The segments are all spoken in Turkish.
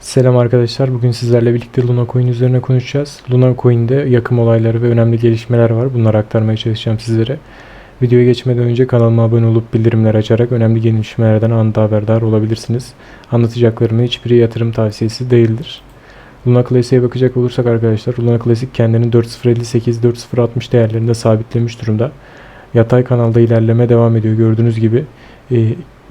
Selam arkadaşlar. Bugün sizlerle birlikte Luna Coin üzerine konuşacağız. Luna Coin'de yakım olayları ve önemli gelişmeler var. Bunları aktarmaya çalışacağım sizlere. Videoya geçmeden önce kanalıma abone olup bildirimler açarak önemli gelişmelerden anında haberdar olabilirsiniz. Anlatacaklarımın hiçbiri yatırım tavsiyesi değildir. Luna Classic'e bakacak olursak arkadaşlar Luna Classic kendini 4.058-4.060 değerlerinde sabitlemiş durumda. Yatay kanalda ilerleme devam ediyor. Gördüğünüz gibi e,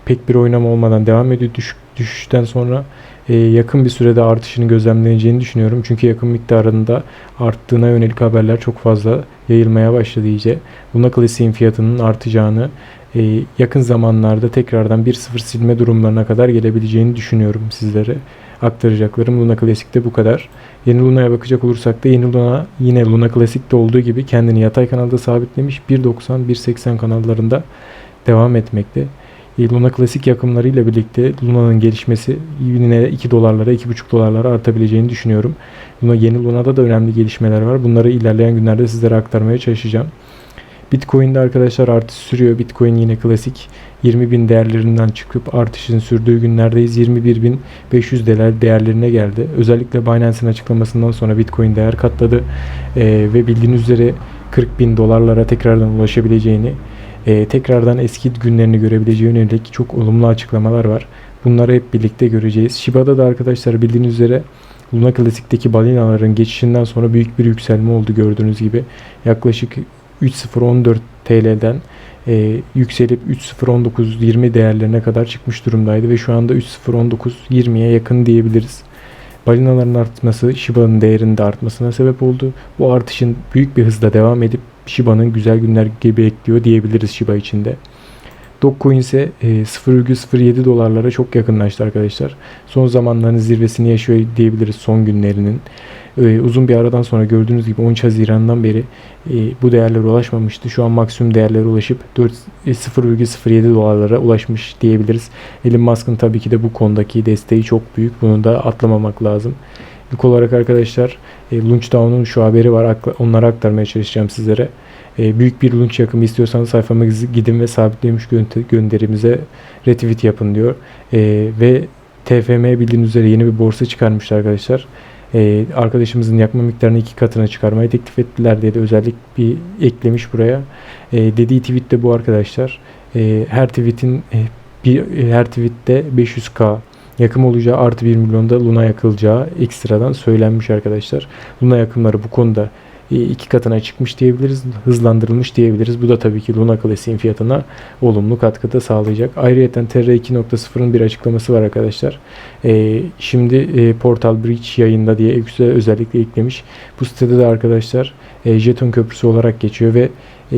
pek bir oynama olmadan devam ediyor. Düş, düşüşten sonra e, yakın bir sürede artışını gözlemleneceğini düşünüyorum. Çünkü yakın miktarında arttığına yönelik haberler çok fazla yayılmaya başladı iyice. Luna Classic'in fiyatının artacağını e, yakın zamanlarda tekrardan 1.0 silme durumlarına kadar gelebileceğini düşünüyorum sizlere. Aktaracaklarım Luna Classic'te bu kadar. Yeni Luna'ya bakacak olursak da yeni Luna yine Luna Classic'te olduğu gibi kendini yatay kanalda sabitlemiş 1.90-1.80 kanallarında devam etmekte. Luna Klasik yakımlarıyla birlikte Luna'nın gelişmesi yine 2 dolarlara 2,5 dolarlara artabileceğini düşünüyorum. Luna yeni Luna'da da önemli gelişmeler var. Bunları ilerleyen günlerde sizlere aktarmaya çalışacağım. Bitcoin'de arkadaşlar artış sürüyor. Bitcoin yine klasik 20 bin değerlerinden çıkıp artışın sürdüğü günlerdeyiz. 21.500 değer değerlerine geldi. Özellikle Binance'in açıklamasından sonra Bitcoin değer katladı. Ee, ve bildiğiniz üzere 40 bin dolarlara tekrardan ulaşabileceğini e, tekrardan eski günlerini görebileceği yönelik çok olumlu açıklamalar var. Bunları hep birlikte göreceğiz. Shiba'da da arkadaşlar bildiğiniz üzere Luna Classic'teki balinaların geçişinden sonra büyük bir yükselme oldu gördüğünüz gibi. Yaklaşık 3.014 TL'den e, yükselip 3.019.20 değerlerine kadar çıkmış durumdaydı ve şu anda 3.019.20'ye yakın diyebiliriz. Balinaların artması Shiba'nın değerinin de artmasına sebep oldu. Bu artışın büyük bir hızla devam edip Shiba'nın güzel günler gibi bekliyor diyebiliriz Shiba içinde. Dogecoin ise e, 0,07 dolarlara çok yakınlaştı arkadaşlar. Son zamanların zirvesini yaşıyor diyebiliriz son günlerinin. E, uzun bir aradan sonra gördüğünüz gibi 13 Haziran'dan beri e, bu değerlere ulaşmamıştı. Şu an maksimum değerlere ulaşıp 4 e, 0,07 dolarlara ulaşmış diyebiliriz. Elon Musk'ın tabii ki de bu konudaki desteği çok büyük. Bunu da atlamamak lazım. İlk olarak arkadaşlar e, Launchdown'un şu haberi var. Akla- Onları aktarmaya çalışacağım sizlere. E, büyük bir launch yakımı istiyorsanız sayfama gidin ve sabitlemiş gö- gönderimize retweet yapın diyor. E, ve TFM bildiğiniz üzere yeni bir borsa çıkarmıştı arkadaşlar. E, arkadaşımızın yakma miktarını iki katına çıkarmayı teklif ettiler diye de özellik bir eklemiş buraya. E, dediği tweet de bu arkadaşlar. E, her tweetin e, bir her tweette 500k yakım olacağı artı 1 milyonda Luna yakılacağı ekstradan söylenmiş arkadaşlar. Luna yakımları bu konuda e, iki katına çıkmış diyebiliriz. Hızlandırılmış diyebiliriz. Bu da tabii ki Luna Classic'in fiyatına olumlu katkıda sağlayacak. Ayrıca TR 2.0'ın bir açıklaması var arkadaşlar. E, şimdi e, Portal Bridge yayında diye güzel özellikle eklemiş. Bu sitede de arkadaşlar e, jeton köprüsü olarak geçiyor ve e,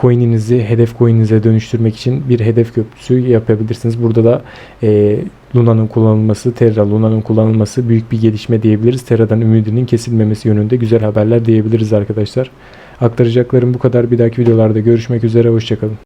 coin'inizi hedef coin'inize dönüştürmek için bir hedef köprüsü yapabilirsiniz. Burada da e, Luna'nın kullanılması, Terra Luna'nın kullanılması büyük bir gelişme diyebiliriz. Terra'dan ümidinin kesilmemesi yönünde güzel haberler diyebiliriz arkadaşlar. Aktaracaklarım bu kadar. Bir dahaki videolarda görüşmek üzere. Hoşçakalın.